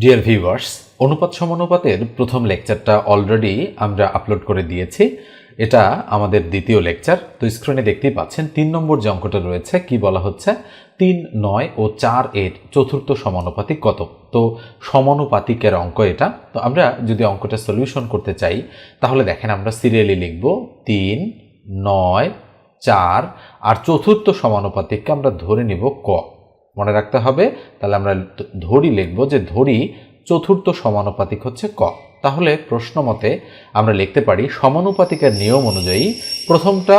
Dear viewers অনুপাত সমানুপাতের প্রথম লেকচারটা already আমরা আপলোড করে দিয়েছি। এটা আমাদের দ্বিতীয় লেকচার তো স্ক্রিনে দেখতেই পাচ্ছেন, তিন নম্বর যে অঙ্কটা রয়েছে, কি বলা হচ্ছে? তিন, নয় ও চার এর চতুর্থ সমানুপাতিক কত? তো সমানুপাতিকের অঙ্ক এটা। তো আমরা যদি অঙ্কটা সলিউশন করতে চাই, তাহলে দেখেন আমরা সিরিয়ালি লিখব তিন, নয়, চার, আর চতুর্থ সমানুপাতিককে আমরা ধরে নিব ক। মনে রাখতে হবে। তাহলে আমরা ধরি লিখব যে ধরি চতুর্থ সমানুপাতিক হচ্ছে ক। তাহলে প্রশ্ন মতে আমরা লিখতে পারি সমানুপাতিকের নিয়ম অনুযায়ী প্রথমটা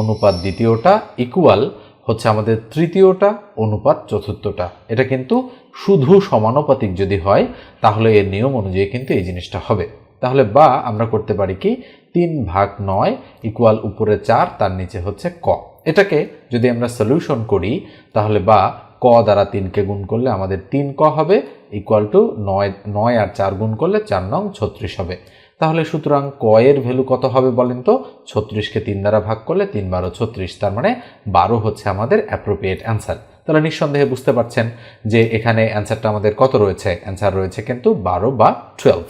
অনুপাত, দ্বিতীয়টা ইকুয়াল হচ্ছে আমাদের তৃতীয়টা অনুপাত, চতুর্থটা। এটা কিন্তু শুধু সমানুপাতিক যদি হয়, তাহলে এর নিয়ম অনুযায়ী কিন্তু এই জিনিসটা হবে। তাহলে বা আমরা করতে পারি কি তিন ভাগ নয় ইকুয়াল উপরে চার, তার নিচে হচ্ছে ক। এটাকে যদি আমরা সলিউশন করি, তাহলে বা ক দ্বারা তিনকে গুণ করলে আমাদের তিন ক হবে ইকুয়াল টু নয় নয় আর চার গুণ করলে চার নং ছত্রিশ হবে। তাহলে সুতরাং ক এর ভ্যালু কত হবে বলেন তো? ছত্রিশকে তিন দ্বারা ভাগ করলে তিন বারো ছত্রিশ, তার মানে বারো হচ্ছে আমাদের অ্যাপ্রোপ্রিয়েট অ্যান্সার তাহলে নিঃসন্দেহে বুঝতে পারছেন যে এখানে অ্যান্সারটা আমাদের কত রয়েছে? অ্যান্সার রয়েছে কিন্তু বারো বা টুয়েলভ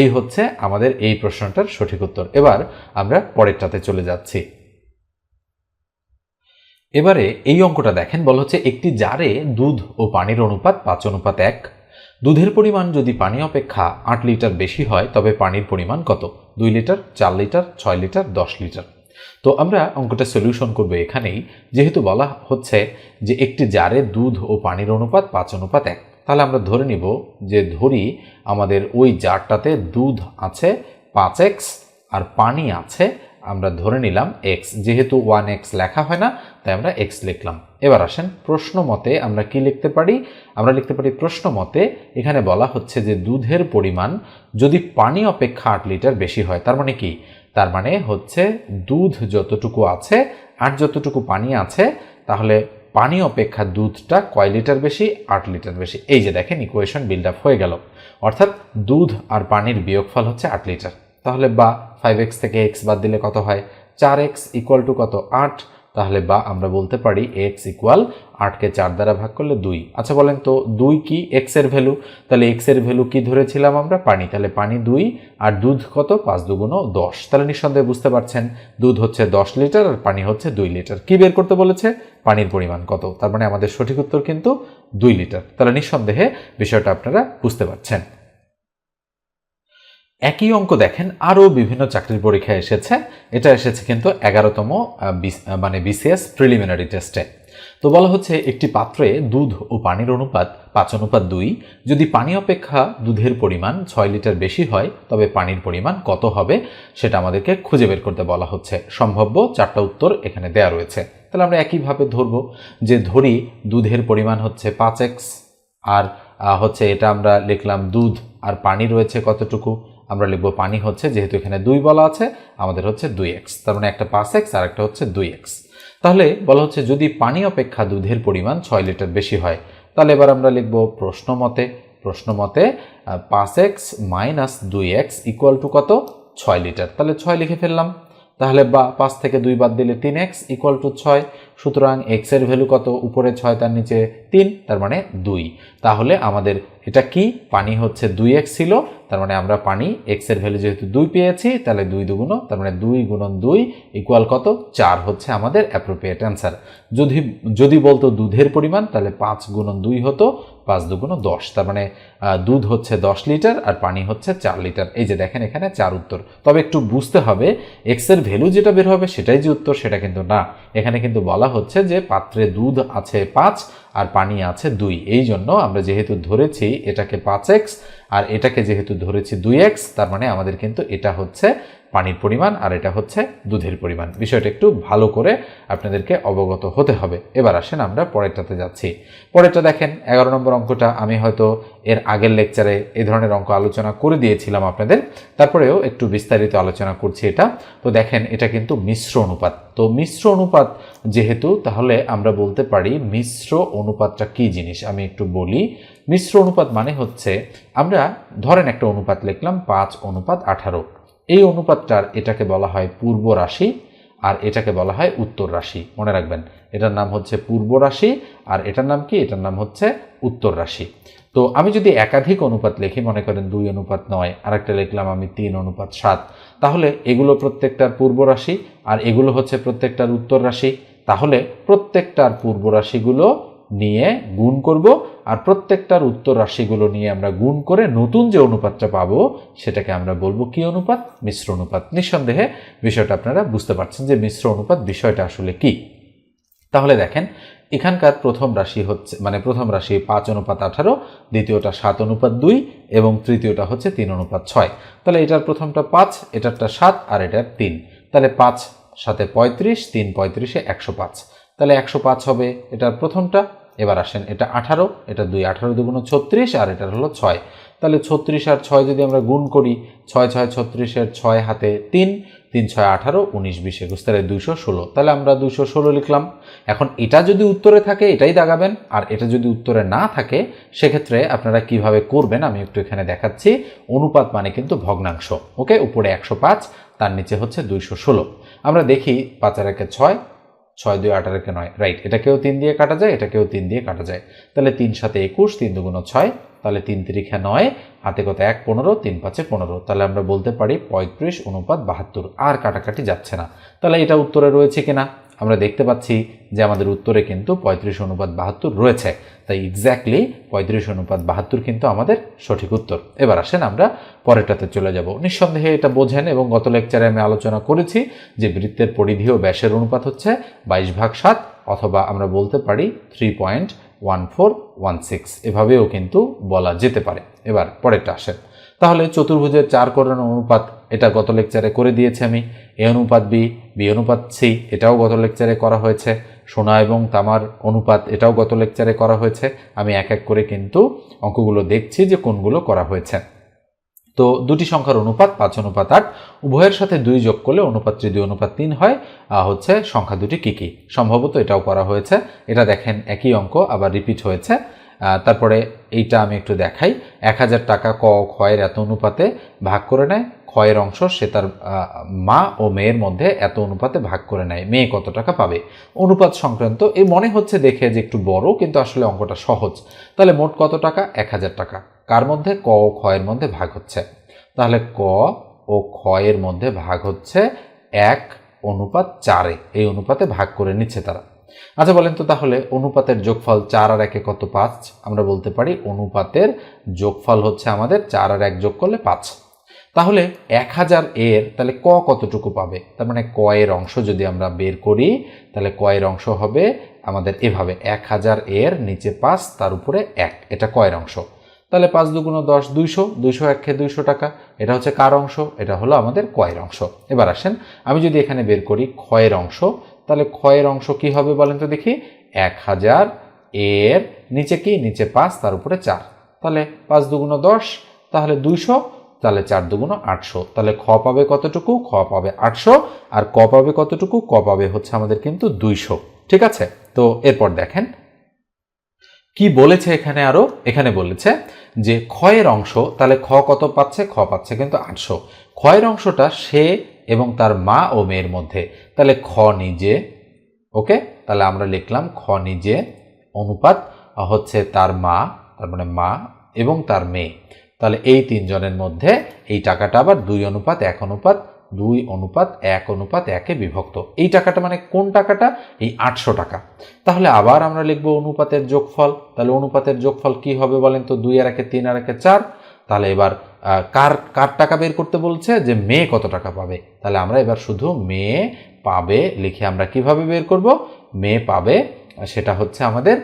এই হচ্ছে আমাদের এই প্রশ্নটার সঠিক উত্তর। এবার আমরা পরেরটাতে চলে যাচ্ছি। এবারে এই অঙ্কটা দেখেন, বলা হচ্ছে একটি জারে দুধ ও পানির অনুপাত পাঁচ অনুপাত এক। দুধের পরিমাণ যদি পানি অপেক্ষা আট লিটার বেশি হয়, তবে পানির পরিমাণ কত? দুই লিটার, চার লিটার, ছয় লিটার, দশ লিটার। তো আমরা অঙ্কটা সলিউশন করব এখানেই। যেহেতু বলা হচ্ছে যে একটি জারে দুধ ও পানির অনুপাত পাঁচ অনুপাত এক, তাহলে আমরা ধরে নিব যে ধরি আমাদের ওই জারটাতে দুধ আছে, পাঁচ এক্স, আর পানি আছে আমরা ধরে নিলাম এক্স যেহেতু ওয়ান এক্স লেখা হয় না, তাই আমরা এক্স লিখলাম। এবার আসেন প্রশ্ন মতে আমরা কি লিখতে পারি? আমরা লিখতে পারি প্রশ্ন মতে এখানে বলা হচ্ছে যে দুধের পরিমাণ যদি পানি অপেক্ষা আট লিটার বেশি হয়, তার মানে কি? তার মানে হচ্ছে দুধ যতটুকু আছে আর যতটুকু পানি আছে, তাহলে পানি অপেক্ষা দুধটা কয় লিটার বেশি? আট লিটার বেশি। এই যে দেখেন ইকুয়েশন বিল্ড আপ হয়ে গেল। অর্থাৎ দুধ আর পানির বিয়োগফল হচ্ছে আট লিটার। তাহলে বা ফাইভ এক্স থেকে এক্স বাদ দিলে কত হয়? চার এক্স ইকুয়াল টু কত? আট। তাহলে বা আমরা বলতে পারি এক্স ইকুয়াল আটকে চার দ্বারা ভাগ করলে দুই। আচ্ছা বলেন তো, দুই কি এক্সের ভ্যালু তাহলে এক্সের ভ্যালু কি ধরেছিলাম আমরা? পানি। তাহলে পানি দুই, আর দুধ কত? পাঁচ দুগুণ দশ। তাহলে নিঃসন্দেহে বুঝতে পারছেন, দুধ হচ্ছে দশ লিটার আর পানি হচ্ছে দুই লিটার। কি বের করতে বলেছে? পানির পরিমাণ কত? তার মানে আমাদের সঠিক উত্তর কিন্তু দুই লিটার। তাহলে নিঃসন্দেহে বিষয়টা আপনারা বুঝতে পারছেন। একই অঙ্ক দেখেন, আরও বিভিন্ন চাকরির পরীক্ষায় এসেছে। এটা এসেছে কিন্তু এগারোতম মানে বিসিএস প্রিলিমিনারি টেস্টে। তো বলা হচ্ছে একটি পাত্রে দুধ ও পানির অনুপাত পাঁচ অনুপাত দুই। যদি পানি অপেক্ষা দুধের পরিমাণ ছয় লিটার বেশি হয়, তবে পানির পরিমাণ কত হবে সেটা আমাদেরকে খুঁজে বের করতে বলা হচ্ছে। সম্ভাব্য চারটা উত্তর এখানে দেয়া রয়েছে। তাহলে আমরা একইভাবে ধরব যে ধরি দুধের পরিমাণ হচ্ছে পাঁচ এক্স, আর হচ্ছে এটা আমরা লিখলাম দুধ আর পানি রয়েছে কতটুকু? আমরা লিখব পানি হচ্ছে যেহেতু এখানে দুই বলা আছে, আমাদের হচ্ছে দুই এক্স তার মানে একটা পাঁচ এক্স আর একটা হচ্ছে দুই এক্স তাহলে বলা হচ্ছে যদি পানি অপেক্ষা দুধের পরিমাণ ছয় লিটার বেশি হয়, তাহলে এবার আমরা লিখব প্রশ্ন মতে প্রশ্ন মতে পাঁচ এক্স মাইনাস দুই এক্স ইকুয়াল টু কত? ছয় লিটার। তাহলে ছয় লিখে ফেললাম। তাহলে বা পাঁচ থেকে দুই বাদ দিলে তিন এক্স ইকুয়াল টু ছয়, সুতরাং এক্সের ভ্যালু কত? উপরে ছয়, তার নিচে তিন, তার মানে দুই। তাহলে আমাদের এটা কি? পানি হচ্ছে দুই এক্স ছিল, তার মানে আমরা পানি এক্সের ভ্যালু যেহেতু দুই পেয়েছি, তাহলে দুই দুগুণ, তার মানে দুই গুণন দুই ইকুয়াল কত? চার হচ্ছে আমাদের অ্যাপ্রোপ্রিয়েট অ্যান্সার যদি যদি বলতো দুধের পরিমাণ, তাহলে পাঁচ গুণন দুই হতো, পাঁচ দুগুণ দশ, তার মানে দুধ হচ্ছে দশ লিটার আর পানি হচ্ছে চার লিটার। এই যে দেখেন এখানে চার উত্তর। তবে একটু বুঝতে হবে এক্সের ভ্যালু যেটা বের হবে সেটাই যে উত্তর, সেটা কিন্তু না। এখানে কিন্তু বলা হচ্ছে যে পাত্রে দুধ আছে পাঁচ আর পানি আছে দুই। এই জন্য আমরা যেহেতু ধরেছি এটাকে পাঁচ এক্স, আর এটাকে যেহেতু ধরেছি দুই এক্স, তার মানে আমাদের কিন্তু এটা হচ্ছে পানির পরিমাণ আর এটা হচ্ছে দুধের পরিমাণ। বিষয়টা একটু ভালো করে আপনাদেরকে অবগত হতে হবে। এবার আসেন আমরা পরেরটাতে যাচ্ছি। পরেরটা দেখেন, এগারো নম্বর অঙ্কটা। আমি হয়তো এর আগের লেকচারে এই ধরনের অঙ্ক আলোচনা করে দিয়েছিলাম আপনাদের। তারপরেও একটু বিস্তারিত আলোচনা করছি এটা। তো দেখেন, এটা কিন্তু মিশ্র অনুপাত। তো মিশ্র অনুপাত যেহেতু, তাহলে আমরা বলতে পারি মিশ্র অনুপাতটা কি জিনিস? আমি একটু বলি। মিশ্র অনুপাত মানে হচ্ছে, আমরা ধরেন একটা অনুপাত লিখলাম, পাঁচ অনুপাত আঠারো। এই অনুপাতটার এটাকে বলা হয় পূর্ব রাশি আর এটাকে বলা হয় উত্তর রাশি। মনে রাখবেন, এটার নাম হচ্ছে পূর্ব রাশি আর এটার নাম কি? এটার নাম হচ্ছে উত্তর রাশি। তো আমি যদি একাধিক অনুপাত লিখি, মনে করেন দুই অনুপাত নয়, আরেকটা লিখলাম আমি তিন অনুপাত সাত, তাহলে এগুলো প্রত্যেকটার পূর্ব রাশি আর এগুলো হচ্ছে প্রত্যেকটার উত্তর রাশি। তাহলে প্রত্যেকটার পূর্ব রাশিগুলো নিয়ে গুণ করব, আর প্রত্যেকটার উত্তর রাশিগুলো নিয়ে আমরা গুণ করে নতুন যে অনুপাতটা পাবো, সেটাকে আমরা বলব কি অনুপাত? মিশ্র অনুপাত। নিঃসন্দেহে বিষয়টা আপনারা বুঝতে পারছেন যে মিশ্র অনুপাত বিষয়টা আসলে কি। তাহলে দেখেন, এখানকার প্রথম রাশি হচ্ছে মানে প্রথম রাশি পাঁচ অনুপাত আঠারো, দ্বিতীয়টা সাত অনুপাত দুই, এবং তৃতীয়টা হচ্ছে তিন অনুপাত ছয়। তাহলে এটার প্রথমটা পাঁচ, এটারটা সাত, আর এটার তিন। তাহলে পাঁচ সাথে পঁয়ত্রিশ, তিন পঁয়ত্রিশে একশো পাঁচ। তাহলে একশো পাঁচ হবে, এটার প্রথমটা। এবার আসেন, এটা আঠারো, এটা দুই, আঠারো দুগুণ ছত্রিশ, আর এটার হলো ছয়। তাহলে ছত্রিশ আর ছয় যদি আমরা গুণ করি, ছয় ছয়, ছত্রিশের ছয় হাতে তিন তিন, ছয়, আঠারো, উনিশ, বিশ, একুশ, তাহলে দুইশো ষোলো। তাহলে আমরা দুশো ষোলো লিখলাম। এখন এটা যদি উত্তরে থাকে, এটাই দাগাবেন, আর এটা যদি উত্তরে না থাকে, সেক্ষেত্রে আপনারা কীভাবে করবেন, আমি একটু এখানে দেখাচ্ছি। অনুপাত মানে কিন্তু ভগ্নাংশ, ওকে? উপরে একশো পাঁচ, তার নিচে হচ্ছে দুইশো ষোলো। আমরা দেখি পাঁচ আর একে ছয় ছয়, দুই আঠারোকে নয়। রাইট এটাকেও তিন দিয়ে কাটা যায় এটাকেও তিন দিয়ে কাটা যায়। তাহলে তিন সাথে একুশ, তিন দুগুণ ছয়, তাহলে তিন তিরিখা নয়, হাতে কত এক, পনেরো, তিন পাঁচে পনেরো। তাহলে আমরা বলতে পারি পঁয়ত্রিশ, অনুপাত বাহাত্তর। আর কাটাকাটি যাচ্ছে না। তাহলে এটা উত্তরে রয়েছে কিনা? আমরা দেখতে পাচ্ছি যে আমাদের উত্তরে কিন্তু পঁয়ত্রিশ অনুপাত বাহাত্তর রয়েছে। তাই এক্স্যাক্টলি পঁয়ত্রিশ অনুপাত বাহাত্তর কিন্তু আমাদের সঠিক উত্তর। এবার আসেন আমরা পরেরটাতে চলে যাব। নিঃসন্দেহে এটা বোঝেন এবং গত লেকচারে আমি আলোচনা করেছি যে বৃত্তের পরিধি ও ব্যাসের অনুপাত হচ্ছে বাইশ ভাগ সাত অথবা আমরা বলতে পারি three point one four one six এভাবেও কিন্তু বলা যেতে পারে। এবার পরেরটা আসেন। তাহলে চতুর্ভুজের চার করণ অনুপাত এটা গত লেকচারে করে দিয়েছি আমি। এ অনুপাত বি বি অনুপাত সি, এটাও গত লেকচারে করা হয়েছে। সোনা এবং তামার অনুপাত এটাও গত লেকচারে করা হয়েছে। আমি এক এক করে কিন্তু অঙ্কগুলো দেখছি যে কোনগুলো করা হয়েছে। তো দুটি সংখ্যার অনুপাত, পাঁচ অনুপাত, আট, উভয়ের সাথে দুই যোগ করলে অনুপাত যদি অনুপাত তিন হয়। হচ্ছে সংখ্যা দুটি কী কী? সম্ভবত এটাও করা হয়েছে। এটা দেখেন একই অঙ্ক, আবার রিপিট হয়েছে। তারপরে এইটা আমি একটু দেখাই। এক হাজার টাকা ক ক্ষয়ের এত অনুপাতে ভাগ করে নেয়। ক্ষয়ের অংশ সে তার মা ও মেয়ের মধ্যে এত অনুপাতে ভাগ করে নেয়। মেয়ে কত টাকা পাবে? অনুপাত সংক্রান্ত। এই মনে হচ্ছে দেখে যে একটু বড়, কিন্তু আসলে অঙ্কটা সহজ। তাহলে মোট কত টাকা? এক হাজার টাকা। কার মধ্যে? ক ও ক্ষয়ের মধ্যে ভাগ হচ্ছে। তাহলে ক ও ক্ষয়ের মধ্যে ভাগ হচ্ছে এক অনুপাত চারে। এই অনুপাতে ভাগ করে নিচ্ছে তারা। আচ্ছা বলেন তো তাহলে অনুপাতের যোগফল চার আর একে কত পাঁচ? আমরা বলতে পারি অনুপাতের যোগফল হচ্ছে আমাদের চার আর এক যোগ করলে পাঁচ। তাহলে এক হাজার এর, তাহলে ক কতটুকু পাবে? তার মানে ক এর অংশ যদি আমরা বের করি, তাহলে ক এর অংশ হবে আমাদের এভাবে এক হাজার এর নিচে পাঁচ, তার উপরে এক। এটা কয়ের অংশ। তাহলে পাঁচ দুগুণ দশ, দুইশো দুইশো এক খেয়ে দুইশো টাকা। এটা হচ্ছে কার অংশ? এটা হলো আমাদের কয়ের অংশ। এবার আসেন, আমি যদি এখানে বের করি ক্ষয়ের অংশ তাহলে ক্ষয়ের অংশ কি হবে বলেন তো দেখি? এক হাজার, এর নিচে কি? নিচে পাঁচ, তার উপরে চার। তাহলে পাঁচ দুগুণ দশ, তাহলে দুইশো, তাহলে চার দুগুণ আটশো। তাহলে খ পাবে কতটুকু? খ পাবে আটশো, আর ক পাবে কতটুকু? ক পাবে হচ্ছে আমাদের কিন্তু দুইশো। ঠিক আছে? তো এরপর দেখেন। কি বলেছে এখানে আরও? এখানে বলেছে যে ক্ষয়ের অংশ, তাহলে খ কত পাচ্ছে? খ পাচ্ছে কিন্তু আটশো। ক্ষয়ের অংশটা সে এবং তার মা ও মেয়ের মধ্যে। তাহলে খ নিজে, ওকে? তাহলে আমরা লিখলাম খ নিজে অনুপাত হচ্ছে তার মা, তার মানে মা এবং তার মেয়ে। তাহলে এই তিনজনের মধ্যে এই টাকাটা আবার দুই অনুপাত, এক অনুপাত, দুই অনুপাত, এক অনুপাত, একে বিভক্ত। এই টাকাটা মানে কোন টাকাটা? এই আটশো টাকা। তাহলে আবার আমরা লিখব অনুপাতের যোগফল। তাহলে অনুপাতের যোগফল কি হবে বলেন তো? দুই আর একে তিন আর একে চার। তাহলে এবার কার কার টাকা বের করতে বলছে? যে মেয়ে কত টাকা পাবে? তাহলে আমরা এবার শুধু মেয়ে পাবে লিখে আমরা কীভাবে বের করব? মেয়ে পাবে সেটা হচ্ছে আমাদের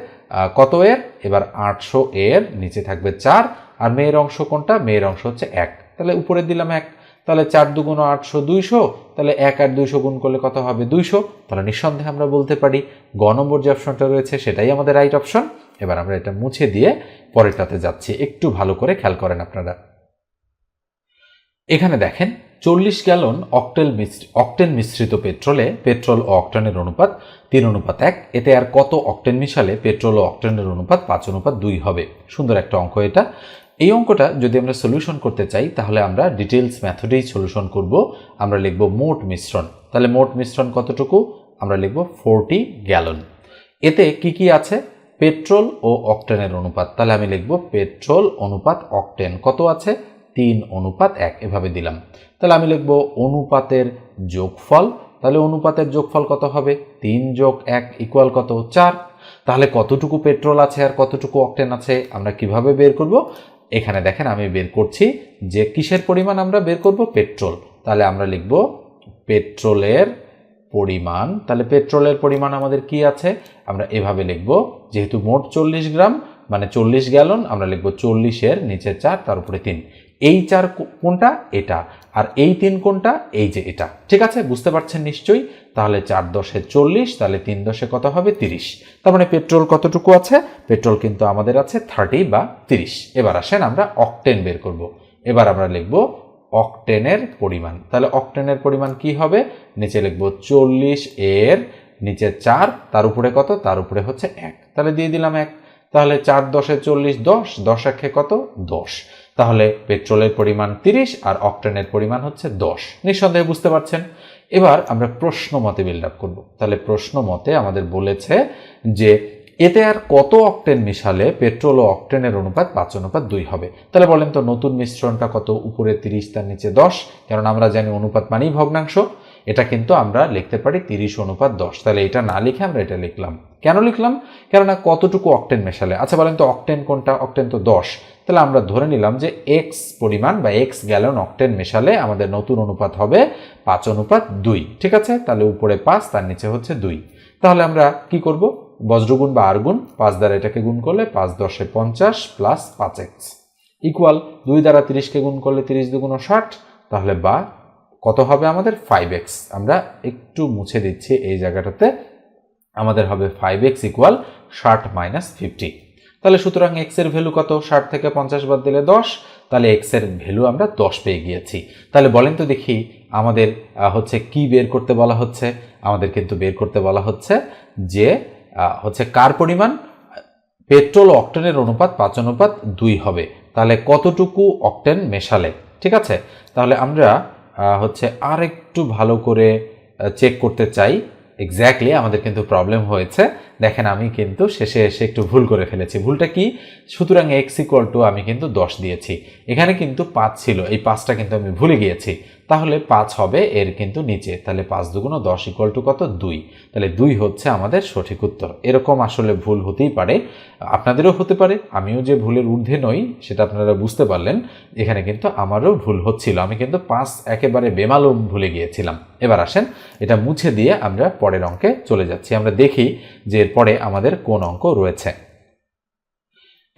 কত এর? এবার আটশো এর নিচে থাকবে চার। আর মেয়ের অংশ কোনটা? মেয়ের অংশ হচ্ছে এক। তাহলে উপরে দিলাম এক। তাহলে চার দুগুণ আটশো দুইশো। তাহলে এক আর দুইশো গুণ করলে কত হবে? দুইশো। তাহলে নিঃসন্দেহে আমরা বলতে পারি, গ নম্বর যে অপশনটা রয়েছে, সেটাই আমাদের রাইট অপশন এবার আমরা এটা মুছে দিয়ে পরেরটাতে যাচ্ছি। একটু ভালো করে খেয়াল করেন আপনারা। এখানে দেখেন, চল্লিশ গ্যালন অকটেল অকটেন মিশ্রিত পেট্রোলে পেট্রোল ও অকটেনের অনুপাত তিন অনুপাত এক। এতে আর কত অকটেন মিশালে পেট্রোল ও অকটেনের অনুপাত পাঁচ অনুপাত দুই হবে? সুন্দর একটা অঙ্ক এটা। এই অঙ্কটা যদি আমরা সলিউশন করতে চাই, তাহলে আমরা ডিটেলস ম্যাথডেই সলিউশন করব। আমরা লিখব মোট মিশ্রণ। তাহলে মোট মিশ্রণ কতটুকু? আমরা লিখব ফোরটি গ্যালন। এতে কি কি আছে? পেট্রোল ও অকটেনের অনুপাত। তাহলে আমি লিখব পেট্রোল অনুপাত অকটেন। কত আছে? তিন অনুপাত এক, এভাবে দিলাম। তাহলে আমি লিখব অনুপাতের যোগফল। তাহলে অনুপাতের যোগফল কত হবে? তিন যোগ এক ইকুয়াল কত? চার। তাহলে কতটুকু পেট্রোল আছে আর কতটুকু অকটেন আছে আমরা কীভাবে বের করব? এখানে দেখেন আমি বের করছি যে কিসের পরিমাণ আমরা বের করব? পেট্রোল তাহলে আমরা লিখব পেট্রোলের পরিমাণ। তাহলে পেট্রোলের পরিমাণ আমাদের কি আছে? আমরা এভাবে লিখব, যেহেতু মোট চল্লিশ গ্রাম মানে চল্লিশ গ্যালন আমরা লিখব চল্লিশের নিচে চার, তার উপরে তিন। এই চার কোনটা এটা, আর এই তিন কোনটা এই যে এটা। ঠিক আছে? বুঝতে পারছেন নিশ্চয়ই? তাহলে চার দশে চল্লিশ, তাহলে তিন দশে কত হবে? তিরিশ। তার মানে পেট্রোল কতটুকু আছে? পেট্রোল কিন্তু আমাদের আছে থার্টি বা তিরিশ। এবার আসেন আমরা অকটেন বের করব। এবার আমরা লিখব অকটেনের পরিমাণ। তাহলে অকটেনের পরিমাণ কি হবে? নিচে লিখব চল্লিশ এর নিচে চার, তার উপরে কত? তার উপরে হচ্ছে এক। তাহলে দিয়ে দিলাম এক। তাহলে চার দশে চল্লিশ দশ দশ একে কত? দশ। তাহলে পেট্রোলের পরিমাণ তিরিশ আর অকটেনের পরিমাণ হচ্ছে দশ। নিঃসন্দেহে বুঝতে পারছেন? এবার আমরা প্রশ্ন মতে বিল্ড আপ করব। তাহলে প্রশ্ন মতে আমাদের বলেছে যে এতে আর কত অকটেন মিশালে পেট্রোল ও অকটেনের অনুপাত পাঁচ অনুপাত দুই হবে? তাহলে বলেন তো নতুন মিশ্রণটা কত? উপরে তিরিশ, তার নিচে দশ। কারণ আমরা জানি অনুপাত মানেই ভগ্নাংশ। এটা কিন্তু আমরা লিখতে পারি তিরিশ অনুপাত দশ। তাহলে এটা না লিখে আমরা এটা লিখলাম। কেন লিখলাম? কেননা কতটুকু অক্টেন মেশালে? আচ্ছা বলেন তো অকটেন কোনটা? অক্টেন তো দশ। তাহলে আমরা ধরে নিলাম যে এক্স পরিমাণ বা এক্স গ্যালন অকটেন মেশালে আমাদের নতুন অনুপাত হবে পাঁচ অনুপাত দুই, ঠিক আছে? তাহলে উপরে পাঁচ, তার নিচে হচ্ছে দুই। তাহলে আমরা কি করব? বজ্রগুণ বা আরগুণ, পাঁচ দ্বারা এটাকে গুণ করলে পাঁচ দশে পঞ্চাশ প্লাস পাঁচ এক্স ইকুয়াল দুই দ্বারা তিরিশকে গুণ করলে তিরিশ দুগুণ ষাট, তাহলে বা কত হবে আমাদের? ফাইভ এক্স আমরা একটু মুছে দিচ্ছি এই জায়গাটাতে। আমাদের হবে ফাইভ এক্স ইকুয়াল ষাট মাইনাস ফিফটি তাহলে সুতরাং এক্সের ভ্যালু কত? ষাট থেকে পঞ্চাশ বাদ দিলে দশ। তাহলে এক্সের ভ্যালু আমরা দশ পেয়ে গিয়েছি। তাহলে বলেন তো দেখি আমাদের হচ্ছে কি বের করতে বলা হচ্ছে? আমাদের কিন্তু বের করতে বলা হচ্ছে যে হচ্ছে কার পরিমাণ? পেট্রোল অক্টেনের অনুপাত পাঁচ অনুপাত দুই হবে। তাহলে কতটুকু অকটেন মেশালে? ঠিক আছে? তাহলে আমরা হচ্ছে আর একটু ভালো করে চেক করতে চাই। এক্স্যাক্টলি আমাদের কিন্তু প্রবলেম হয়েছে। দেখেন, আমি কিন্তু শেষে এসে একটু ভুল করে ফেলেছি। ভুলটা কি? সুতরাং এক্স ইকুয়াল টু আমি কিন্তু দশ দিয়েছি। এখানে কিন্তু পাঁচ ছিল। এই পাঁচটা কিন্তু আমি ভুলে গিয়েছি। তাহলে পাঁচ হবে, এর কিন্তু নিচে। তাহলে পাঁচ দুগুণ দশ ইকুয়াল টু কত? দুই। তাহলে দুই হচ্ছে আমাদের সঠিক উত্তর। এরকম আসলে ভুল হতেই পারে। আপনাদেরও হতে পারে। আমিও যে ভুলের ঊর্ধ্বে নই, সেটা আপনারা বুঝতে পারলেন। এখানে কিন্তু আমারও ভুল হচ্ছিল। আমি কিন্তু পাঁচ একেবারে বেমালুম ভুলে গিয়েছিলাম। এবার আসেন, এটা মুছে দিয়ে আমরা পরের অঙ্কে চলে যাচ্ছি। আমরা দেখি যে এরপরে আমাদের কোন অঙ্ক রয়েছে।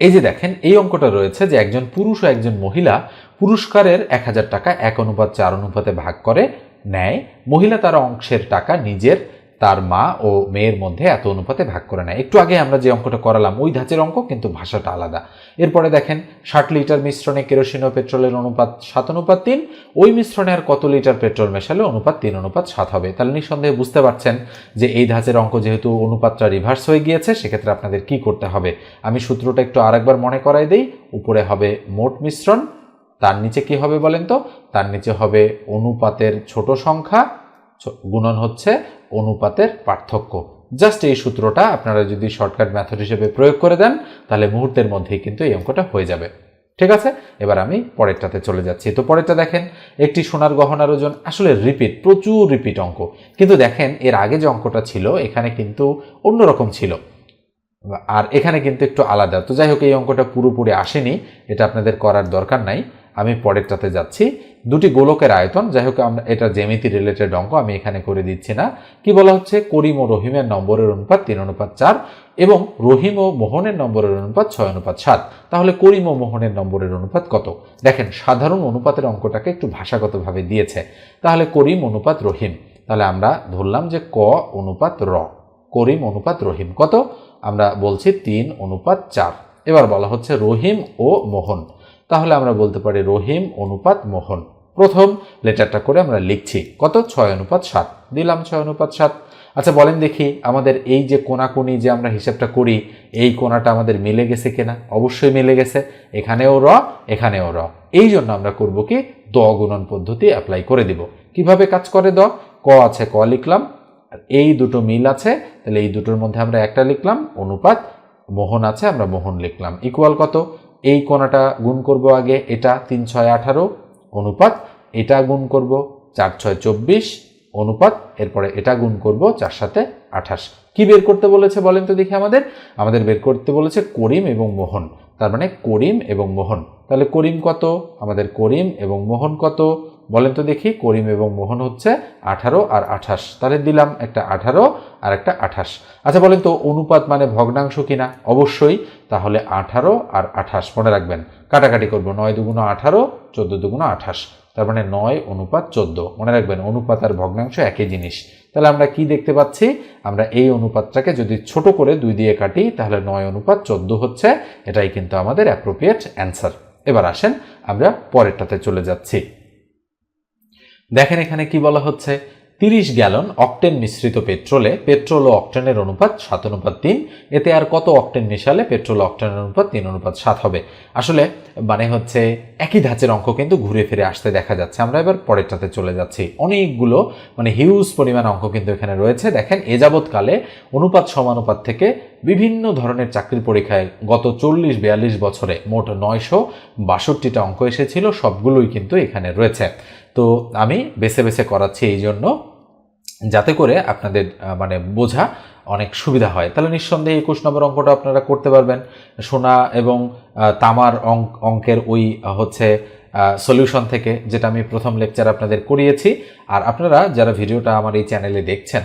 এই যে দেখেন, এই অঙ্কটা রয়েছে যে একজন পুরুষ ও একজন মহিলা পুরস্কারের এক হাজার টাকা এক অনুপাত চার অনুপাতে ভাগ করে নেয়। মহিলা তার অংশের টাকা নিজের তার মা ও মেয়ের মধ্যে এত অনুপাতে ভাগ করে নেয়। একটু আগে আমরা যে অঙ্কটা করালাম, ওই ধাঁচের অঙ্ক কিন্তু ভাষাটা আলাদা। এরপরে দেখেন, ষাট লিটার মিশ্রণে কেরোসিন ও পেট্রোলের অনুপাত সাত, অনুপাত তিন। ওই মিশ্রণে আর কত লিটার পেট্রোল মেশালে অনুপাত তিন, অনুপাত সাত হবে। তাহলে নিঃসন্দেহে বুঝতে পারছেন যে এই ধাঁচের অঙ্ক যেহেতু অনুপাতটা রিভার্স হয়ে গিয়েছে, সেক্ষেত্রে আপনাদের কি করতে হবে? আমি সূত্রটা একটু আরেকবার মনে করাই দেই। উপরে হবে মোট মিশ্রণ, তার নিচে কি হবে বলেন তো? তার নিচে হবে অনুপাতের ছোট সংখ্যা গুণন হচ্ছে অনুপাতের পার্থক্য। জাস্ট এই সূত্রটা আপনারা যদি শর্টকাট মেথড হিসেবে প্রয়োগ করে দেন, তাহলে মুহূর্তের মধ্যেই কিন্তু এই অঙ্কটা হয়ে যাবে। ঠিক আছে? এবার আমি পরেরটাতে চলে যাচ্ছি। তো পরেরটা দেখেন, একটি সোনার গহনার ওজন আসলে রিপিট প্রচুর রিপিট অঙ্ক। কিন্তু দেখেন, এর আগে যে অঙ্কটা ছিল, এখানে কিন্তু অন্যরকম ছিল। আর এখানে কিন্তু একটু আলাদা। তো যাই হোক, এই অঙ্কটা পুরোপুরি আসেনি। এটা আপনাদের করার দরকার নাই। আমি পরেরটাতে যাচ্ছি। দুটি গোলকের আয়তন, যাই হোক আমরা এটা জ্যামিতি রিলেটেড অঙ্ক, আমি এখানে করে দিচ্ছি না। কি বলা হচ্ছে? করিম ও রহিমের নম্বরের অনুপাত তিন, অনুপাত চার এবং রহিম ও মোহনের নম্বরের অনুপাত ছয়, অনুপাত সাত। তাহলে করিম ও মোহনের নম্বরের অনুপাত কত? দেখেন, সাধারণ অনুপাতের অঙ্কটাকে একটু ভাষাগতভাবে দিয়েছে। তাহলে করিম অনুপাত রহিম। তাহলে আমরা ধরলাম যে ক অনুপাত র। করিম অনুপাত রহিম কত? আমরা বলছি তিন অনুপাত চার। এবার বলা হচ্ছে রহিম ও মোহন। তাহলে আমরা বলতে পারি রহিম অনুপাত মোহন। প্রথম লেটারটা করে আমরা লিখছি। কত? ছয় অনুপাত সাত। দিলাম ছয় অনুপাত সাত। আচ্ছা বলেন দেখি আমাদের এই যে কোনাকুনি যে আমরা হিসাবটা করি, এই কোনাটা আমাদের মিলে গেছে কিনা? অবশ্যই মিলে গেছে। এখানেও র এখানেও র। এই জন্য আমরা করব কি? দ গুণন পদ্ধতি অ্যাপ্লাই করে দিব। কীভাবে কাজ করে দ? ক আছে, ক লিখলাম। এই দুটো মিল আছে, তাহলে এই দুটোর মধ্যে আমরা একটা লিখলাম, অনুপাত মোহন আছে, আমরা মোহন লিখলাম। ইকুয়াল কত? এই কোণাটা গুণ করব আগে, এটা তিন ছয় আঠারো, অনুপাত এটা গুণ করব চার ছয় চব্বিশ, অনুপাত এরপরে এটা গুণ করব চার সাথে আঠাশ। কি বের করতে বলেছে বলেন তো দেখি আমাদের? আমাদের বের করতে বলেছে করিম এবং মোহন। তার মানে করিম এবং মোহন। তাহলে করিম কত? আমাদের করিম এবং মোহন কত? বলেন তো দেখি, করিম এবং মোহন হচ্ছে আঠারো আর আঠাশ। তাহলে দিলাম একটা আঠারো আর একটা আঠাশ। আচ্ছা বলেন তো অনুপাত মানে ভগ্নাংশ কিনা? অবশ্যই। তাহলে আঠারো আর আঠাশ, মনে রাখবেন। কাটাকাটি করব, নয় দুগুণ আঠারো, চোদ্দ দুগুণ আঠাশ। তার মানে নয় অনুপাত চোদ্দ। মনে রাখবেন, অনুপাত আর ভগ্নাংশ একই জিনিস। তাহলে আমরা কি দেখতে পাচ্ছি? আমরা এই অনুপাতটাকে যদি ছোট করে দুই দিয়ে কাটি, তাহলে নয় অনুপাত চোদ্দ হচ্ছে। এটাই কিন্তু আমাদের অ্যাপ্রোপ্রিয়েট অ্যান্সার এবার আসেন, আমরা পরেরটাতে চলে যাচ্ছি। দেখেন এখানে কি বলা হচ্ছে? তিরিশ গ্যালন অকটেন মিশ্রিত পেট্রোলে, পেট্রোল ও অকটেনের অনুপাত সাত, অনুপাত তিন। এতে আর কত অকটেন মিশালে পেট্রোল অকটেনের অনুপাত তিন, অনুপাত সাত হবে? আসলে মানে হচ্ছে একই ধাঁচের অঙ্ক কিন্তু ঘুরে ফিরে আসতে দেখা যাচ্ছে। আমরা এবার পরেরটাতে চলে যাচ্ছি। অনেকগুলো মানে হিউজ পরিমাণ অঙ্ক কিন্তু এখানে রয়েছে। দেখেন, এ যাবৎকালে অনুপাত সমানুপাত থেকে বিভিন্ন ধরনের চাকরির পরীক্ষায় গত চল্লিশ, বিয়াল্লিশ বছরে মোট নয়শো বাষট্টিটা অঙ্ক এসেছিল। সবগুলোই কিন্তু এখানে রয়েছে। তো আমি বেছে বেছে করাচ্ছি এই জন্য, যাতে করে আপনাদের মানে বোঝা অনেক সুবিধা হয়। তাহলে নিঃসন্দেহে একুশ নম্বর অঙ্কটা আপনারা করতে পারবেন। সোনা এবং তামার অঙ্ক অঙ্কের ওই হচ্ছে সলিউশন থেকে, যেটা আমি প্রথম লেকচার আপনাদের করিয়েছি। আর আপনারা যারা ভিডিওটা আমার এই চ্যানেলে দেখছেন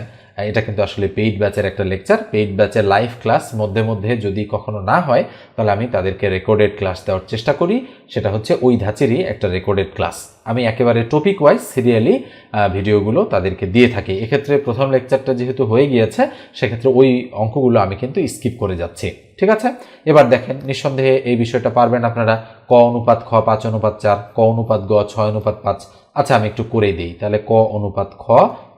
এটা কিন্তু আসলে পেইড ব্যাচের একটা লেকচার পেইড ব্যাচের লাইভ ক্লাস মধ্যে মধ্যে যদি কখনো না হয়, তাহলে আমি তাদেরকে রেকর্ডেড ক্লাস দেওয়ার চেষ্টা করি। সেটা হচ্ছে ওই ধাঁচেরই একটা রেকর্ডেড ক্লাস আমি একেবারে টপিক ওয়াইজ সিরিয়ালি ভিডিওগুলো তাদেরকে দিয়ে থাকি। এক্ষেত্রে প্রথম লেকচারটা যেহেতু হয়ে গিয়েছে, সেক্ষেত্রে ওই অঙ্কগুলো আমি কিন্তু স্কিপ করে যাচ্ছি। ঠিক আছে? এবার দেখেন, নিঃসন্দেহে এই বিষয়টা পারবেন আপনারা। ক অনুপাত খ, পাঁচ অনুপাত চার, ক অনুপাত গ, ছয় অনুপাত পাঁচ। আচ্ছা আমি একটু করে দিই। তাহলে ক অনুপাত খ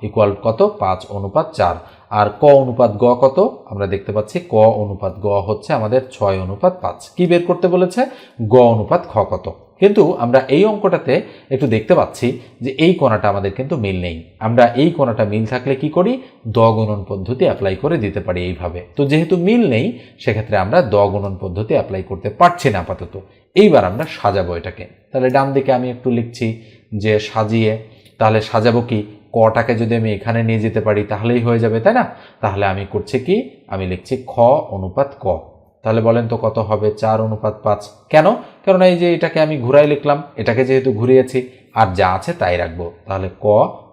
ইকুয়াল কত? পাঁচ অনুপাত চার। আর ক অনুপাত গ কত? আমরা দেখতে পাচ্ছি ক অনুপাত গ হচ্ছে আমাদের ছয় অনুপাত পাঁচ। কি বের করতে বলেছে? গ অনুপাত খ কত? কিন্তু আমরা এই অঙ্কটাতে একটু দেখতে পাচ্ছি যে এই কোণাটা আমাদের কিন্তু মিল নেই। আমরা এই কোণাটা মিল থাকলে কি করি? দ গুণন পদ্ধতি অ্যাপ্লাই করে দিতে পারি এইভাবে। তো যেহেতু মিল নেই, সেক্ষেত্রে আমরা দ গুণন পদ্ধতি অ্যাপ্লাই করতে পারছি না আপাতত। এইবার আমরা সাজাবো এটাকে। তাহলে ডান দিকে আমি একটু লিখছি যে সাজিয়ে, তাহলে সাজাবো কি? কটাকে যদি আমি এখানে নিয়ে যেতে পারি তাহলেই হয়ে যাবে, তাই না? তাহলে আমি করছি কি? আমি লিখছি খ অনুপাত ক। তাহলে বলেন তো কত হবে? চার অনুপাত পাঁচ। কেন? কারণ এই যে এটাকে আমি ঘুরাই লিখলাম, এটাকে যেহেতু ঘুরিয়েছি, আর যা আছে তাই রাখব। তাহলে ক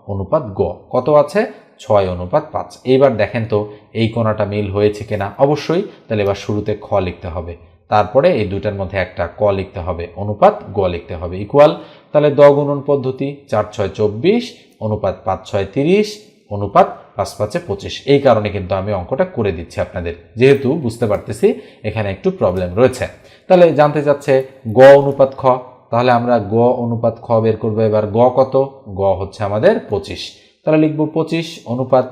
অনুপাত গ। কত আছে? ছয় অনুপাত পাঁচ। এইবার দেখেন তো এই কোনাটা মিল হয়েছে কিনা? অবশ্যই। তাহলে এবার শুরুতে খ লিখতে হবে। তারপরে এই দুটার মধ্যে একটা ক লিখতে হবে, অনুপাত গ লিখতে হবে ইকুয়াল তাহলে দ গুণন পদ্ধতি, চার ছয় চব্বিশ, অনুপাত পাঁচ ছয় তিরিশ অনুপাত পাঁচ পাঁচে পঁচিশ। এই কারণে কিন্তু আমি অঙ্কটা করে দিচ্ছি আপনাদের। যেহেতু বুঝতে পারতেছি, এখানে একটু প্রবলেম রয়েছে। তাহলে জানতে চাচ্ছে গ অনুপাত খ। তাহলে আমরা গ অনুপাত খ বের করব এবার। গ কত? গ হচ্ছে আমাদের পঁচিশ। তাহলে লিখব পঁচিশ অনুপাত।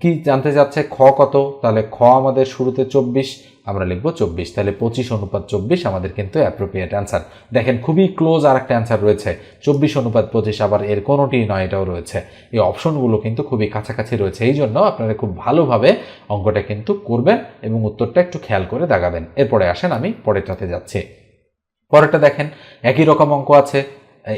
কি জানতে চাচ্ছে? খ কত? তাহলে খ আমাদের শুরুতে চব্বিশ। আমরা লিখব চব্বিশ, তাহলে পঁচিশ অনুপাত চব্বিশ, আমাদের কিন্তু অ্যাপ্রোপ্রিয়েট অ্যান্সার দেখেন, খুবই ক্লোজ আর একটা অ্যান্সার রয়েছে। চব্বিশ অনুপাত পঁচিশ আবার এর কোনোটি নয়, এটাও রয়েছে। এই অপশনগুলো কিন্তু খুবই কাছাকাছি রয়েছে। এই জন্য আপনারা খুব ভালোভাবে অঙ্কটা কিন্তু করবেন এবং উত্তরটা একটু খেয়াল করে দাগাবেন এরপরে আসেন আমি পরেরটাতে যাচ্ছি। পরেরটা দেখেন, একই রকম অঙ্ক আছে।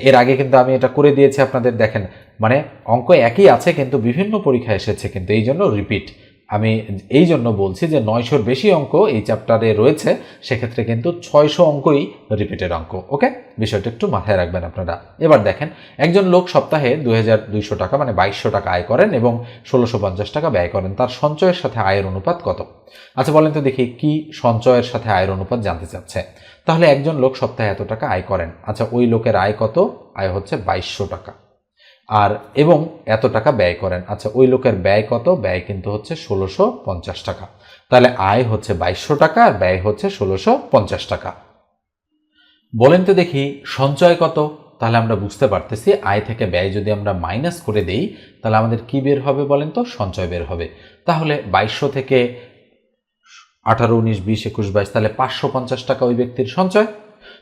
এর আগে কিন্তু আমি এটা করে দিয়েছি আপনাদের, দেখেন। মানে অঙ্ক একই আছে, কিন্তু বিভিন্ন পরীক্ষা এসেছে, কিন্তু এই জন্য রিপিট আমি এই জন্য বলছি যে নয়শোর বেশি অঙ্ক এই চ্যাপ্টারে রয়েছে, সেক্ষেত্রে কিন্তু ছয়শো অঙ্কই রিপিটেড অঙ্ক, ওকে? বিষয়টা একটু মাথায় রাখবেন আপনারা। এবার দেখেন, একজন লোক সপ্তাহে দুই হাজার দুইশো টাকা মানে বাইশশো টাকা আয় করেন এবং ষোলোশো পঞ্চাশ টাকা ব্যয় করেন। তার সঞ্চয়ের সাথে আয়ের অনুপাত কত? আচ্ছা বলেন তো দেখি কি সঞ্চয়ের সাথে আয়ের অনুপাত জানতে চাচ্ছে। তাহলে একজন লোক সপ্তাহে এত টাকা আয় করেন। আচ্ছা ওই লোকের আয় কত? আয় হচ্ছে বাইশশো টাকা। আর, এবং এত টাকা ব্যয় করেন। আচ্ছা ওই লোকের ব্যয় কত? ব্যয় কিন্তু হচ্ছে ষোলোশো পঞ্চাশ টাকা। তাহলে আয় হচ্ছে বাইশশো টাকা, আর ব্যয় হচ্ছে ষোলোশো পঞ্চাশ টাকা। বলেন তো দেখি, সঞ্চয় কত? তাহলে আমরা বুঝতে পারতেছি, আয় থেকে ব্যয় যদি আমরা মাইনাস করে দেই, তাহলে আমাদের কি বের হবে বলেন তো? সঞ্চয় বের হবে। তাহলে বাইশশো থেকে আঠারো, উনিশ, বিশ, একুশ, বাইশ, তাহলে পাঁচশো পঞ্চাশ টাকা ওই ব্যক্তির সঞ্চয়।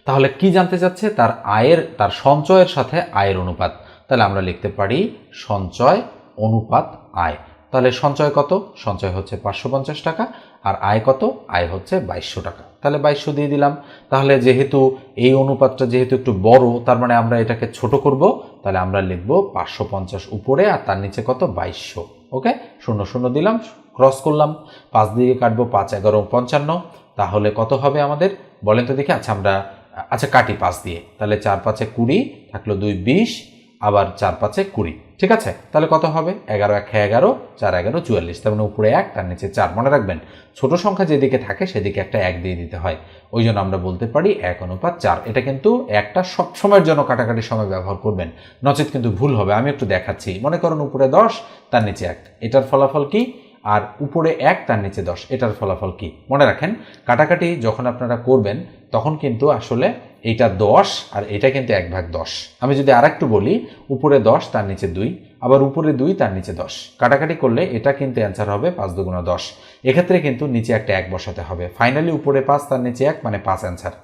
তাহলে কি জানতে চাচ্ছে? তার আয়ের, তার সঞ্চয়ের সাথে আয়ের অনুপাত। তাহলে আমরা লিখতে পারি সঞ্চয় অনুপাত আয়। তাহলে সঞ্চয় কত? সঞ্চয় হচ্ছে পাঁচশো পঞ্চাশ টাকা আর আয় কত? আয় হচ্ছে বাইশশো টাকা। তাহলে বাইশশো দিয়ে দিলাম। তাহলে যেহেতু এই অনুপাতটা যেহেতু একটু বড়, তার মানে আমরা এটাকে ছোট করব। তাহলে আমরা লিখব পাঁচশো পঞ্চাশ উপরে আর তার নিচে কত? বাইশশো। ওকে? শূন্য শূন্য দিলাম ক্রস করলাম। পাঁচ দিকে কাটবো পাঁচ, এগারো, পঞ্চান্ন। তাহলে কত হবে আমাদের? বলেন তো দেখি আচ্ছা আমরা আচ্ছা কাটি পাঁচ দিয়ে। তাহলে চার পাঁচে কুড়ি, থাকল দুই, বিশ। আবার চার পাঁচে কুড়ি। ঠিক আছে? তাহলে কত হবে? এগারো এক এগারো, চার এগারো চুয়াল্লিশ। তার মানে উপরে এক, তার নিচে চার। মনে রাখবেন, ছোট সংখ্যা যেদিকে থাকে, সেদিকে একটা এক দিয়ে দিতে হয়। ওই জন্য আমরা বলতে পারি এক অনুপাত চার। এটা কিন্তু একটা সব সময়ের জন্য কাটাকাটি সময় ব্যবহার করবেন। নচেত কিন্তু ভুল হবে। আমি একটু দেখাচ্ছি। মনে করুন উপরে দশ, তার নিচে এক। এটার ফলাফল কি? আর উপরে এক, তার নিচে দশ। এটার ফলাফল কি? মনে রাখেন, কাটাকাটি যখন আপনারা করবেন, তখন কিন্তু আসলে এইটা দশ আর এটা কিন্তু এক ভাগ দশ। আমি যদি আর একটু বলি, উপরে দশ, তার নিচে দুই, আবার উপরে দুই, তার নিচে দশ। কাটাকাটি করলে এটা কিন্তু অ্যান্সার হবে পাঁচ দুগুণ দশ। এক্ষেত্রে কিন্তু নিচে একটা এক বসাতে হবে। ফাইনালি উপরে পাঁচ, তার নিচে এক মানে পাঁচ অ্যান্সার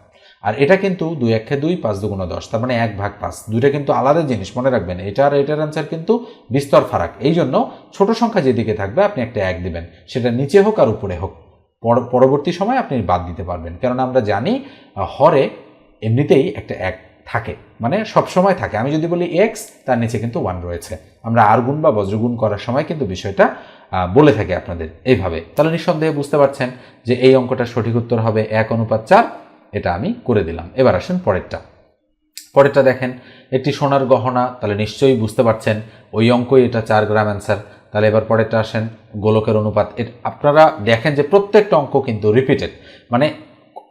আর এটা কিন্তু দুই একে দুই পাঁচ দুগুণ দশ, তার মানে এক ভাগ পাঁচ। দুইটা কিন্তু আলাদা জিনিস, মনে রাখবেন এটা আর এটার অ্যান্সার কিন্তু বিস্তর ফারাক। এই জন্য ছোট সংখ্যা যেদিকে থাকবে, আপনি একটা এক দিবেন। সেটা নিচে হোক আর উপরে হোক। পরবর্তী সময় আপনি বাদ দিতে পারবেন। কেননা আমরা জানি হরে এমনিতেই একটা এক থাকে মানে সব সময় থাকে। আমি যদি বলি এক্স তার নিচে কিন্তু ওয়ান রয়েছে। আমরা আর গুণ বা বজ্রগুণ করার সময় কিন্তু বিষয়টা বলে থাকি আপনাদের এইভাবে। তাহলে নিঃসন্দেহে বুঝতে পারছেন যে এই অঙ্কটা সঠিক উত্তর হবে এক অনুপাত চার এটা আমি করে দিলাম। এবার আসেন পরেরটা। পরেরটা দেখেন, একটি সোনার গহনা, তাহলে নিশ্চয়ই বুঝতে পারছেন, ওই অঙ্কই এটা চার গ্রাম অ্যান্সার তাহলে এবার পরেরটা আসেন, গোলকের অনুপাত। আপনারা দেখেন যে প্রত্যেকটা অঙ্ক কিন্তু রিপিটেড মানে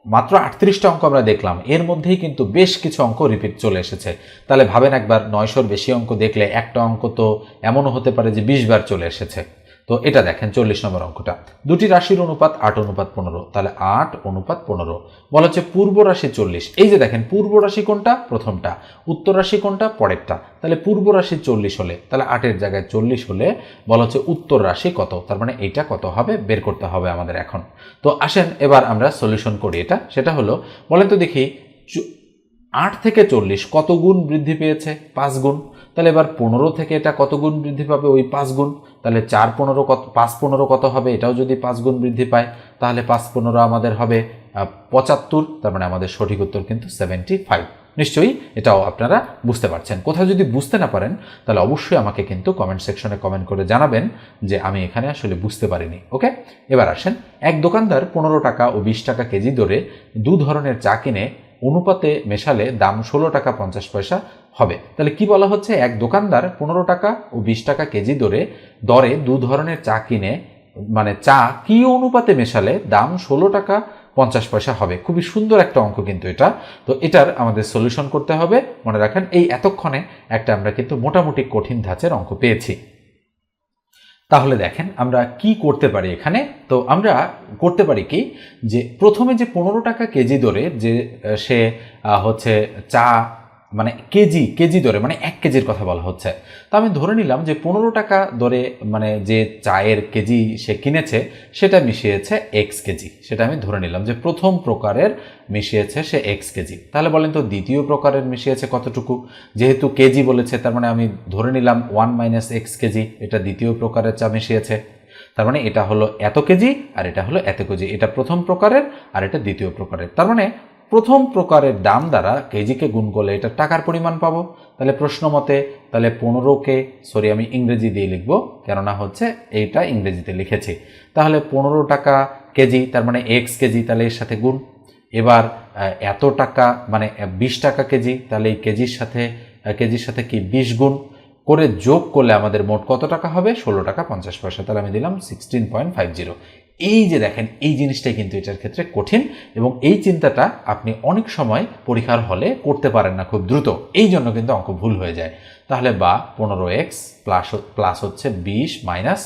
মাত্র আটত্রিশটা অঙ্ক আমরা দেখলাম, এর মধ্যেই কিন্তু বেশ কিছু অঙ্ক রিপিট চলে এসেছে। তাহলে ভাবেন একবার, নয়শোর বেশি অঙ্ক দেখলে একটা অঙ্ক তো এমনও হতে পারে যে বিশ বার চলে এসেছে। তো এটা দেখেন চল্লিশ নম্বর অঙ্কটা। দুটি রাশির অনুপাত আট, অনুপাত পনেরো। তাহলে আট, অনুপাত পনেরো। বলা হচ্ছে পূর্ব রাশি চল্লিশ। এই যে দেখেন, পূর্ব রাশি কোনটা? প্রথমটা। উত্তর রাশি কোনটা? পরেরটা। তাহলে পূর্ব রাশি চল্লিশ হলে, তাহলে আটের জায়গায় চল্লিশ হলে বলা হচ্ছে উত্তর রাশি কত? তার মানে এইটা কত হবে? বের করতে হবে আমাদের এখন। তো আসেন, এবার আমরা সলিউশন করি এটা। সেটা হলো, বলেন তো দেখি আট থেকে চল্লিশ কত গুণ বৃদ্ধি পেয়েছে? পাঁচ গুণ। তাহলে এবার পনেরো থেকে এটা কত গুণ বৃদ্ধি পাবে? ওই পাঁচ গুণ। তাহলে চার পনেরো কত, পাঁচ পনেরো কত হবে? এটাও যদি পাঁচ গুণ বৃদ্ধি পায়, তাহলে পাঁচ পনেরো আমাদের হবে পঁচাত্তর, তার মানে আমাদের সঠিক উত্তর কিন্তু সেভেন্টি ফাইভ নিশ্চয়ই এটাও আপনারা বুঝতে পারছেন। কোথাও যদি বুঝতে না পারেন, তাহলে অবশ্যই আমাকে কিন্তু কমেন্ট সেকশনে কমেন্ট করে জানাবেন যে আমি এখানে আসলে বুঝতে পারিনি ওকে এবার আসেন, এক দোকানদার পনেরো টাকা ও বিশ টাকা কেজি দরে দু ধরনের চা কিনে অনুপাতে মেশালে দাম ষোলো টাকা পঞ্চাশ পয়সা হবে। তাহলে কি বলা হচ্ছে? এক দোকানদার পনেরো টাকা ও বিশ টাকা কেজি দরে দরে দু ধরনের চা কিনে মানে চা কি অনুপাতে মেশালে দাম ষোলো টাকা পঞ্চাশ পয়সা হবে। খুবই সুন্দর একটা অঙ্ক কিন্তু এটা। তো এটার আমাদের সলিউশন করতে হবে। মনে রাখেন, এই এতক্ষণে একটা আমরা কিন্তু মোটামুটি কঠিন ধাঁচের অঙ্ক পেয়েছি। তাহলে দেখেন, আমরা কি করতে পারি এখানে? তো আমরা করতে পারি কি যে প্রথমে যে পনেরো টাকা কেজি দরে যে সে হচ্ছে চা মানে কেজি কেজি দরে মানে এক কেজির কথা বলা হচ্ছে। তো আমি ধরে নিলাম যে পনেরো টাকা দরে মানে যে চায়ের কেজি সে কিনেছে, সেটা মিশিয়েছে এক্স কেজি। সেটা আমি ধরে নিলাম যে প্রথম প্রকারের মিশিয়েছে সে এক্স কেজি। তাহলে বলেন তো দ্বিতীয় প্রকারের মিশিয়েছে কতটুকু? যেহেতু কেজি বলেছে, তার মানে আমি ধরে নিলাম ওয়ান মাইনাস এক্স কেজি, এটা দ্বিতীয় প্রকারের চা মিশিয়েছে। তার মানে এটা হলো এত কেজি আর এটা হলো এত কেজি। এটা প্রথম প্রকারের আর এটা দ্বিতীয় প্রকারের। তার মানে প্রথম প্রকারের দাম দ্বারা কেজিকে গুণ করলে এটা টাকার পরিমাণ পাবো। তাহলে প্রশ্ন মতে, তাহলে পনেরোকে, সরি, আমি ইংরেজি দিয়ে লিখব, কেননা হচ্ছে এইটা ইংরেজিতে লিখেছি। তাহলে পনেরো টাকা কেজি, তার মানে এক্স কেজি, তাহলে এর সাথে গুণ। এবার এত টাকা মানে বিশ টাকা কেজি, তাহলে এই কেজির সাথে কেজির সাথে কি বিশ গুণ? করে যোগ করলে আমাদের মোট কত টাকা হবে? ষোলো টাকা পঞ্চাশ পয়সা। তাহলে আমি দিলাম সিক্সটিন পয়েন্ট ফাইভ জিরো এই যে দেখেন, এই জিনিসটাই কিন্তু এটার ক্ষেত্রে কঠিন এবং এই চিন্তাটা আপনি অনেক সময় পরীক্ষার হলে করতে পারেন না খুব দ্রুত। এই জন্য কিন্তু অঙ্ক ভুল হয়ে যায়। তাহলে বা পনেরো এক্স প্লাস প্লাস হচ্ছে বিশ মাইনাস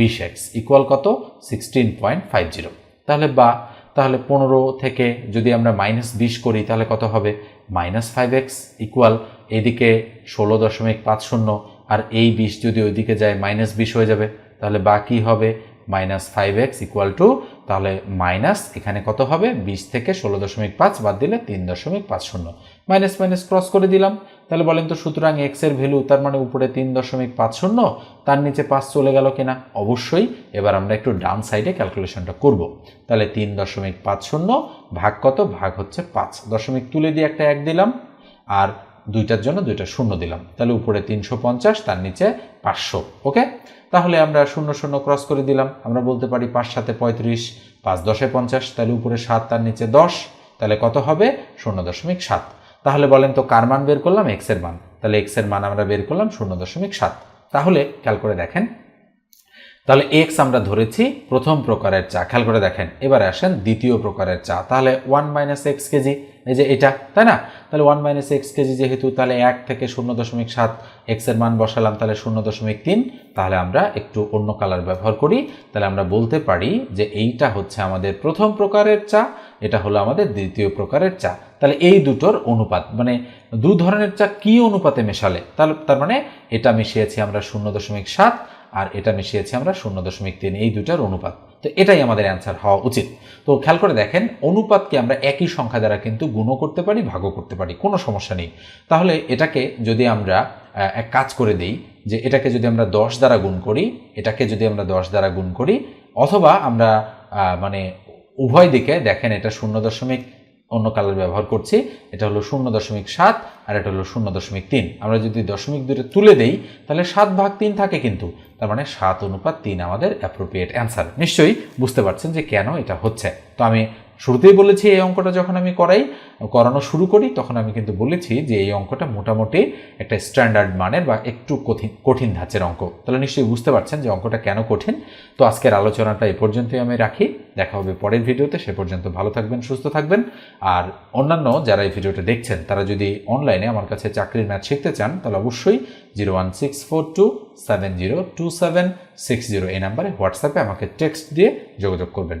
বিশ এক্স ইকুয়াল কত? Sixteen point five zero. তাহলে বা, তাহলে পনেরো থেকে যদি আমরা মাইনাস বিশ করি, তাহলে কত হবে? মাইনাস ফাইভ এক্স ইকুয়াল এদিকে ষোলো দশমিক পাঁচ শূন্য, আর এই বিশ যদি ওইদিকে যায়, মাইনাস বিশ হয়ে যাবে। তাহলে বা কী হবে? Minus five X equal to, তাহলে মাইনাস এখানে কত হবে? বিশ থেকে ষোলো দশমিক পাঁচ বাদ দিলে তিন দশমিক পাঁচ শূন্য। মাইনাস মাইনাস ক্রস করে দিলাম। তাহলে বলেন তো সুতরাং এক্সের ভ্যালু তার মানে উপরে তিন দশমিক পাঁচ শূন্য, তার নিচে পাঁচ চলে গেল কিনা? অবশ্যই। এবার আমরা একটু ডান সাইডে ক্যালকুলেশনটা করব। তাহলে তিন দশমিক পাঁচ শূন্য ভাগ কত? ভাগ হচ্ছে পাঁচ। দশমিক তুলে দিয়ে একটা এক দিলাম। আর দুইটার জন্য দুইটা শূন্য দিলাম। তাহলে উপরে তিনশো পঞ্চাশ, তার নিচে পাঁচশো, ওকে? তাহলে আমরা শূন্য শূন্য ক্রস করে দিলাম। আমরা বলতে পারি পাঁচ সাথে পঁয়ত্রিশ, পাঁচ দশে পঞ্চাশ, তাহলে উপরে সাত, তার নিচে দশ, তাহলে কত হবে? শূন্য দশমিক সাত। তাহলে বলেন তো কার মান বের করলাম? এক্সের মান। তাহলে এক্সের মান আমরা বের করলাম শূন্য দশমিক সাত। তাহলে খেয়াল করে দেখেন। তাহলে এক্স আমরা ধরেছি প্রথম প্রকারের চা। খেয়াল করে দেখেন। এবারে আসেন দ্বিতীয় প্রকারের চা। তাহলে ওয়ান মাইনাস এক্স কেজি। এই যে এটা, তাই না? তাহলে ওয়ান মাইনাস এক্স কেজি যেহেতু, তাহলে এক থেকে শূন্য দশমিক সাত এক্সের মান বসালাম, তাহলে শূন্য দশমিক তিন। তাহলে আমরা একটু অন্য কালার ব্যবহার করি। তাহলে আমরা বলতে পারি যে এইটা হচ্ছে আমাদের প্রথম প্রকারের চা, এটা হলো আমাদের দ্বিতীয় প্রকারের চা। তাহলে এই দুটোর অনুপাত মানে দু ধরনের চা কি অনুপাতে মেশালে? তাহলে, তার মানে এটা মিশিয়েছি আমরা শূন্য দশমিক সাত আর এটা মিশিয়েছি আমরা শূন্য দশমিক তিন। এই দুটার অনুপাত। তো এটাই আমাদের অ্যান্সার হওয়া উচিত। তো খেয়াল করে দেখেন, অনুপাতকে আমরা একই সংখ্যা দ্বারা কিন্তু গুণও করতে পারি, ভাগও করতে পারি, কোনো সমস্যা নেই। তাহলে এটাকে যদি আমরা এক কাজ করে দেই যে এটাকে যদি আমরা দশ দ্বারা গুণ করি, এটাকে যদি আমরা দশ দ্বারা গুণ করি, অথবা আমরা মানে উভয় দিকে দেখেন এটা শূন্য দশমিক অন্য কালার ব্যবহার করছি। এটা হলো শূন্য দশমিক সাত আর এটা হলো শূন্য দশমিক তিন। আমরা যদি দশমিক দুটো তুলে দেই, তাহলে সাত ভাগ তিন থাকে কিন্তু। তার মানে সাত অনুপাত তিন আমাদের অ্যাপ্রোপ্রিয়েট অ্যান্সার নিশ্চয়ই বুঝতে পারছেন যে কেন এটা হচ্ছে। তো আমি শুরুতেই বলেছি এই অঙ্কটা যখন আমি করাই, করানো শুরু করি, তখন আমি কিন্তু বলেছি যে এই অঙ্কটা মোটামুটি একটা স্ট্যান্ডার্ড মানের বা একটু কঠিন কঠিন ধাঁচের অঙ্ক। তাহলে নিশ্চয়ই বুঝতে পারছেন যে অঙ্কটা কেন কঠিন। তো আজকের আলোচনাটা এ পর্যন্তই আমি রাখি। দেখা হবে পরের ভিডিওতে। সে পর্যন্ত ভালো থাকবেন, সুস্থ থাকবেন। আর অন্যান্য যারা এই ভিডিওটা দেখছেন, তারা যদি অনলাইনে আমার কাছে চাকরির ম্যাথ শিখতে চান, তাহলে অবশ্যই zero one six four two seven zero two seven six zero এই নাম্বারে হোয়াটসঅ্যাপে আমাকে টেক্সট দিয়ে যোগাযোগ করবেন।